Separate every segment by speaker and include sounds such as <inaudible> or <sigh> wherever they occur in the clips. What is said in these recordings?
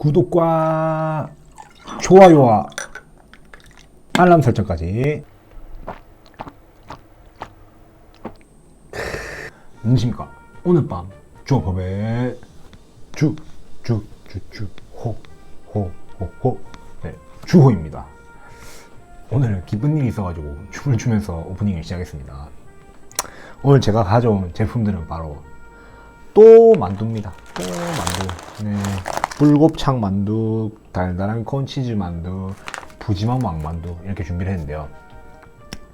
Speaker 1: 구독과 좋아요와 알람 설정까지 안녕하십니까 오늘 밤 주어법의 주주주주호호호호 네, 주호입니다 오늘 기쁜 일이 있어가지고 춤을 추면서 오프닝을 시작했습니다 오늘 제가 가져온 제품들은 바로 또 만두입니다 또 만두 네. 불곱창 만두, 달달한 콘치즈 만두, 부지만 왕만두 이렇게 준비를 했는데요.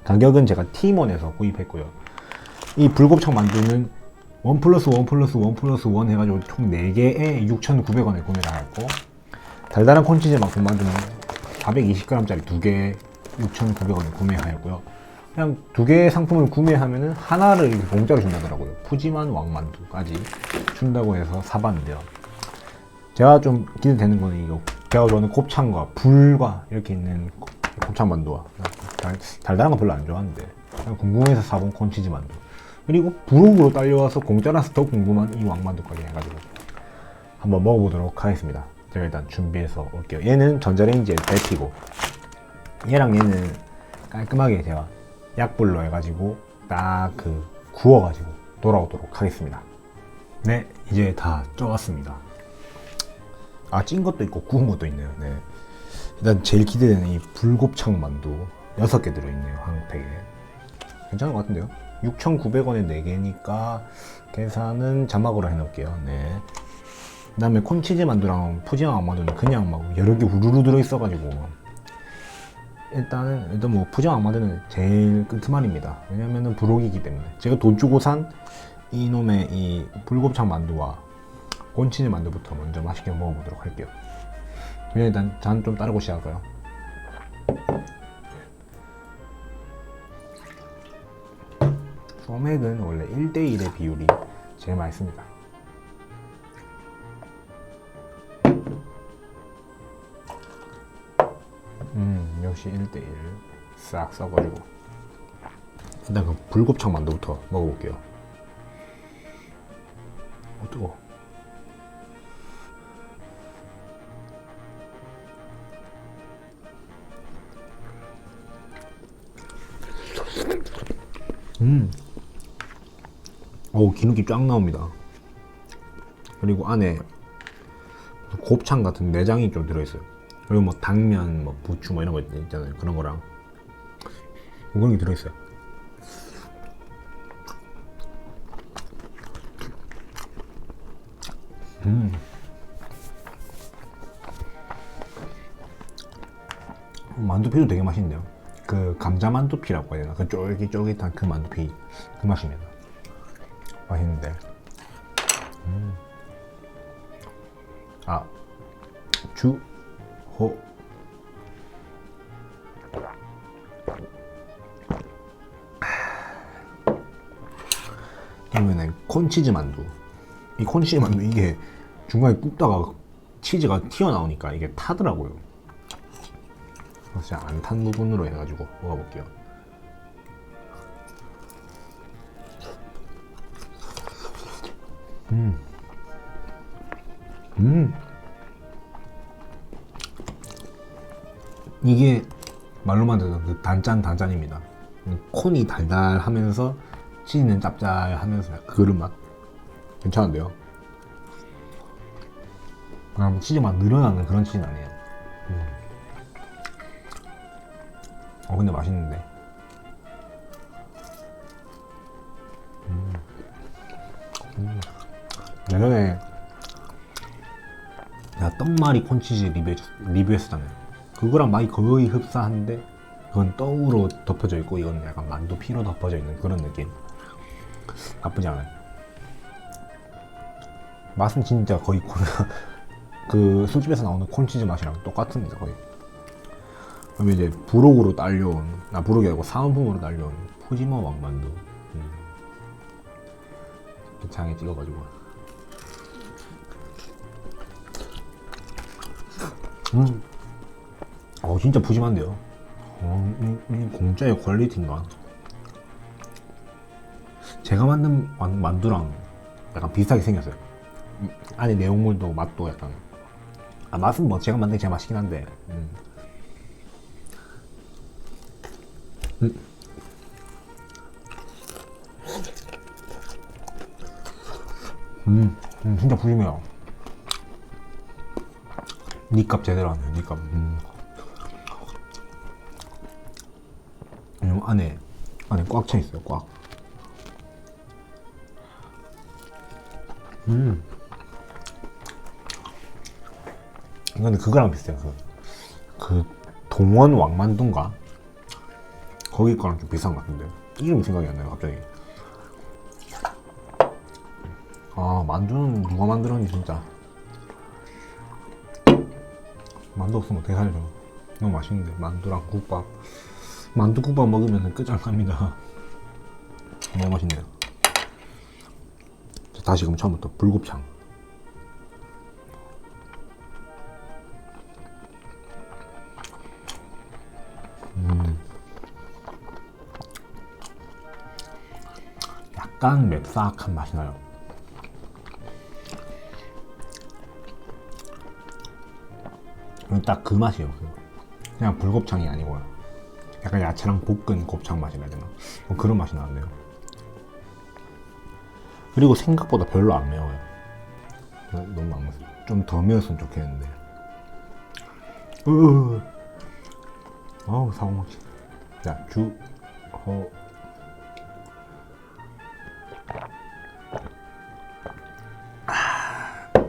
Speaker 1: 가격은 제가 티몬에서 구입했고요. 이 불곱창 만두는 원 플러스 원 플러스 원 플러스 원 해가지고 총 4개에 6,900원에 구매를 하였고 달달한 콘치즈 맛 군만두는 420g짜리 2개에 6,900원에 구매하였고요. 그냥 두 개의 상품을 구매하면은 하나를 공짜로 준다더라고요. 푸짐한 왕만두까지 준다고 해서 사봤는데요. 제가 좀 기대되는 거는 이거 제가 좋아하는 곱창과 불과 이렇게 있는 곱창 만두와 달, 달달한 거 별로 안 좋아하는데 궁금해서 사본 콘치즈 만두 그리고 부록으로 딸려와서 공짜라서 더 궁금한 이 왕만두까지 해가지고 한번 먹어보도록 하겠습니다 제가 일단 준비해서 올게요 얘는 전자레인지에 데피고 얘랑 얘는 깔끔하게 제가 약불로 해가지고 딱 그 구워가지고 돌아오도록 하겠습니다 네 이제 다 쪄왔습니다 아, 찐 것도 있고 구운 것도 있네요. 네. 일단 제일 기대되는 이 불곱창 만두 6개 들어있네요. 한 팩에. 괜찮은 것 같은데요? 6,900원에 4개니까 계산은 자막으로 해놓을게요. 네. 그 다음에 콘치즈 만두랑 푸짐한 만두는 그냥 막 여러 개 우르르 들어있어가지고 일단은 일단 뭐 푸짐한 만두는 제일 끄트말입니다. 왜냐면은 불혹이기 때문에 제가 돈 주고 산 이놈의 이 불곱창 만두와 곤치는 만두부터 먼저 맛있게 먹어보도록 할게요. 그냥 일단 잔 좀 따르고 시작할까요? 소맥은 원래 1대1의 비율이 제일 맛있습니다. 음, 역시 1대1. 싹써버리고 일단 그 불곱창 만두부터 먹어볼게요. 어, 뜨거 음. 어우, 기름기 쫙 나옵니다. 그리고 안에 곱창 같은 내장이 좀 들어있어요. 그리고 뭐 당면, 뭐 부추, 뭐 이런 거 있잖아요. 그런 거랑. 뭐 그런 게 들어있어요. 음. 어, 만두피도 되게 맛있네요 그 감자 만두피라고 해야 되나? 그 쫄깃쫄깃한 그 만두피 그 맛입니다. 맛있는데. 음. 아, 주호. 그러면은 콘치즈 만두. 이 콘치즈 만두 이게 중간에 굽다가 치즈가 튀어나오니까 이게 타더라고요. 진짜 안탄 부분으로 해가지고 먹어볼게요. 음. 음. 이게 말로만 들어도 그 단짠 단짠입니다. 콘이 달달하면서 치즈는 짭짤하면서 그런 맛 괜찮은데요. 그냥 치즈 막 늘어나는 그런 치즈 아니에요. 어 근데 맛있는데 음. 음. 예전에 내가 떡말이 콘치즈 리뷰, 리뷰했었잖아요 그거랑 많이 거의 흡사한데 그건 떡으로 덮여져 있고 이건 약간 만두 피로 덮여져 있는 그런 느낌 나쁘지 않아요 맛은 진짜 거의 그, <laughs> 그 술집에서 나오는 콘치즈 맛이랑 똑같습니다 거의 그럼 이제 부록으로 딸려온 아 부록이 아니고 사은품으로 딸려온 포지머 왕만두 음. 장에 찍어가지고 음. 어 진짜 푸짐한데요 어, 이, 이 공짜의 퀄리티인가 제가 만든 만, 두랑 약간 비슷하게 생겼어요 안에 음, 내용물도 맛도 약간 아 맛은 뭐 제가 만든 게 제일 맛있긴 한데 음. 음, 음 진짜 부심해요. 니값 제대로 하네요, 니값. 음. 왜냐 안에, 안에 꽉 차 있어요, 꽉. 음. 근데 그거랑 비슷해요, 그, 그 동원 왕만두인가? 거기 거랑 좀 비슷한 것 같은데. 이름이 생각이 안 나요, 갑자기. 아 만두는 누가 만들었니 진짜 만두 없으면 어떻게 살려 너무 맛있는데 만두랑 국밥 만두국밥 먹으면 끝장납니다 너무 맛있네요 자, 다시 그럼 처음부터 불곱창 음. 약간 맵싹한 맛이 나요 딱그 맛이에요. 그냥 불곱창이 아니고 약간 야채랑 볶은 곱창 맛이라 해야 되나? 뭐 그런 맛이 나는데요. 그리고 생각보다 별로 안 매워요. 네, 너무 안 매워요. 좀 더 매웠으면 좋겠는데. 으으. 아우, 사고먹지 자, 주, 호. 아.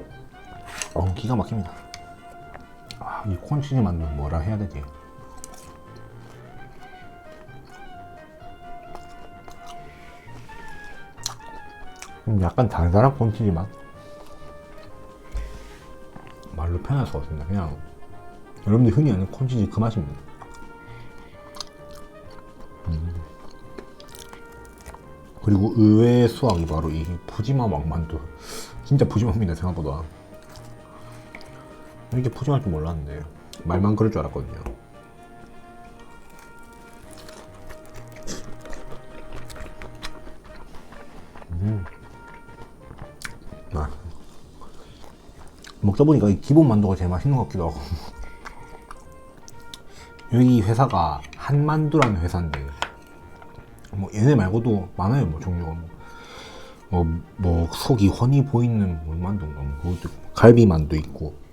Speaker 1: 어, 기가 막힙니다. 이 콘치즈 만두 뭐라 해야 되지? 음, 약간 달달한 콘치즈 맛? 말로 표현할 수가 없습니다. 그냥 여러분들이 흔히 아는 콘치즈 그 맛입니다. 음. 그리고 의외의 수확이 바로 이 푸짐한 왕만두 진짜 푸짐합니다 생각보다 이렇게 푸짐할 줄 몰랐는데 말만 그럴 줄 알았거든요 음. 아. 먹다 보니까 이 기본 만두가 제일 맛있는 것 같기도 하고 <laughs> 여기 회사가 한만두라는 회사인데 뭐 얘네 말고도 많아요 뭐 종류가 뭐, 뭐, 뭐 속이 훤히 보이는 물만두인가 뭐 그것도 갈비만두 있고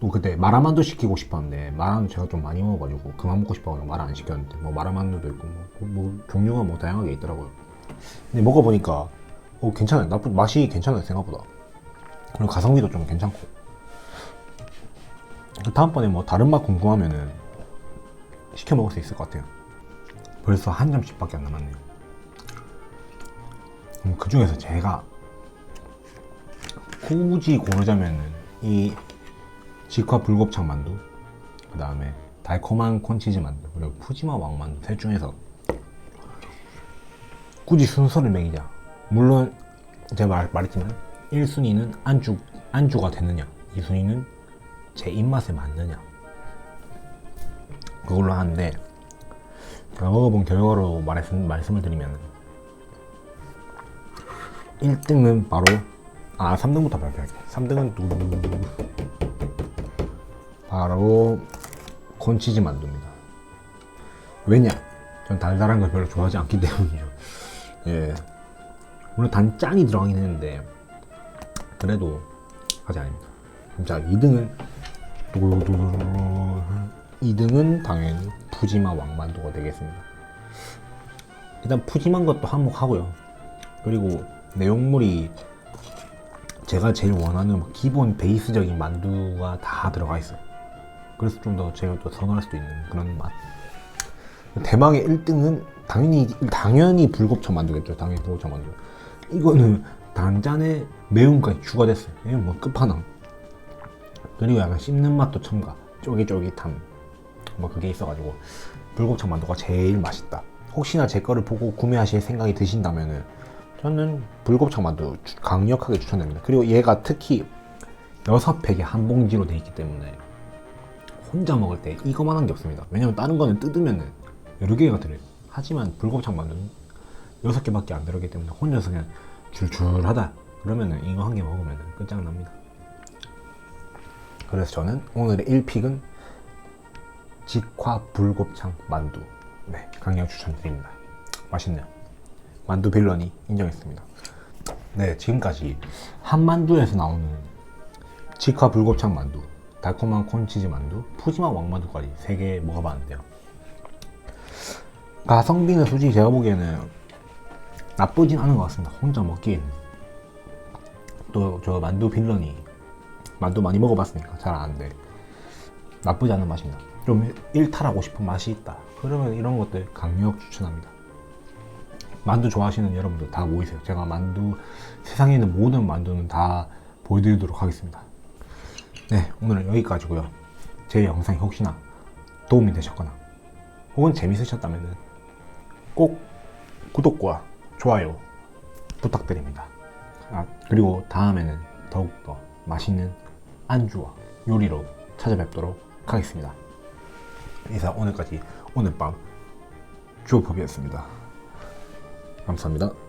Speaker 1: 또 그때 마라만두 시키고 싶었는데 마라만두 제가 좀 많이 먹어가지고 그만 먹고 싶어가지고 말안 시켰는데 뭐 마라만두도 있고 뭐, 그 뭐 종류가 뭐 다양하게 있더라고요. 근데 먹어보니까 어 괜찮아요. 나쁜 맛이 괜찮아요 생각보다. 그리고 가성비도 좀 괜찮고. 그 다음번에 뭐 다른 맛 궁금하면은 시켜 먹을 수 있을 것 같아요. 벌써 한 점씩밖에 안 남았네요. 그 중에서 제가 굳이 고르자면은 이 직화 불곱창 만두, 그 다음에 달콤한 콘치즈 만두, 그리고 푸짐한 왕만두 셋 중에서 굳이 순서를 매기자. 물론 제가 말, 말했지만 1순위는 안주, 안주가 되느냐, 2순위는 제 입맛에 맞느냐 그걸로 하는데 제가 먹어본 결과로 말씀, 말씀을 드리면 1등은 바로 아 3등부터 발표할게요 3등은 바로 콘치즈 만두입니다. 왜냐? 전 달달한 걸 별로 좋아하지 않기 때문이죠. <laughs> 예. 물론 단 짱이 들어가긴 했는데, 그래도 하지 않닙니다 자, 2등은, 2등은 당연히 푸짐한 왕만두가 되겠습니다. 일단 푸짐한 것도 한몫하고요. 그리고 내용물이 제가 제일 원하는 기본 베이스적인 만두가 다 들어가 있어요. 그래서 좀 더 제가 또 선호할 수도 있는 그런 맛. 대망의 1등은 당연히 당연히 불곱창 만두겠죠. 당연히 불곱창 만두. 이거는 단짠의 매운까지 추가됐어요. 이건 뭐 끝판왕. 그리고 약간 씹는 맛도 첨가. 쫄깃쫄깃함. 뭐 그게 있어가지고 불곱창 만두가 제일 맛있다. 혹시나 제 거를 보고 구매하실 생각이 드신다면은 저는 불곱창 만두 강력하게 추천드립니다. 그리고 얘가 특히 여섯 팩에한 봉지로 돼 있기 때문에 혼자 먹을 때 이거만한 게 없습니다. 왜냐면 다른 거는 뜯으면은 여러 개가 들어요. 하지만 불곱창 만두는 여섯 개밖에 안 들어가기 때문에 혼자서 그냥 줄줄하다 그러면은 이거 한 개 먹으면 끝장납니다. 그래서 저는 오늘의 1픽은 직화 불곱창 만두. 네, 강력 추천드립니다. 맛있네요. 만두 빌런이 인정했습니다. 네, 지금까지 한만두에서 나오는 직화 불곱창 만두 달콤한 콘치즈 만두, 푸짐한 왕만두까지 세 개 먹어봤는데요. 가성비는 아, 솔직히 제가 보기에는 나쁘진 않은 것 같습니다. 혼자 먹기에는. 또 저 만두 빌런이 만두 많이 먹어봤으니까 잘 아는데 나쁘지 않은 맛입니다. 좀 일탈하고 싶은 맛이 있다. 그러면 이런 것들 강력 추천합니다. 만두 좋아하시는 여러분들 다 모이세요. 제가 만두, 세상에 있는 모든 만두는 다 보여드리도록 하겠습니다. 네, 오늘은 여기까지고요. 제 영상이 혹시나 도움이 되셨거나 혹은 재밌으셨다면 꼭 구독과 좋아요 부탁드립니다. 아, 그리고 다음에는 더욱더 맛있는 안주와 요리로 찾아뵙도록 하겠습니다. 이상 오늘까지 오늘 밤 주호법이었습니다. 감사합니다.